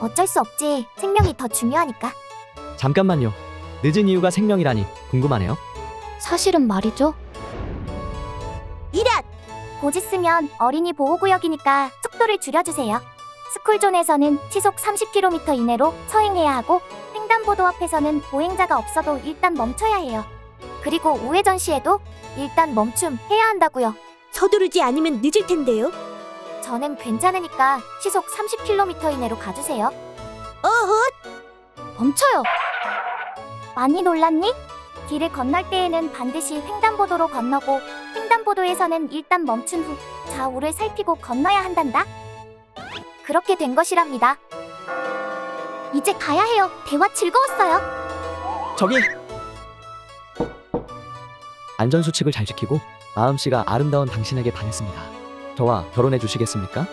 어쩔 수 없지. 생명이 더 중요하니까. 잠깐만요. 늦은 이유가 생명이라니 궁금하네요. 사실은 말이죠. 이랏! 고지 쓰면 어린이 보호구역이니까 속도를 줄여주세요. 스쿨존에서는 시속 30km 이내로 서행해야 하고 횡단보도 앞에서는 보행자가 없어도 일단 멈춰야 해요. 그리고 우회전 시에도 일단 멈춤 해야 한다고요. 서두르지 않으면 늦을 텐데요. 저는 괜찮으니까 시속 30km 이내로 가주세요. 어허, 멈춰요. 많이 놀랐니? 길을 건널 때에는 반드시 횡단보도로 건너고 횡단보도에서는 일단 멈춘 후 좌우를 살피고 건너야 한단다. 그렇게 된 것이랍니다. 이제 가야 해요. 대화 즐거웠어요. 저기 안전 수칙을 잘 지키고 마음씨가 아름다운 당신에게 반했습니다. 저와 결혼해 주시겠습니까?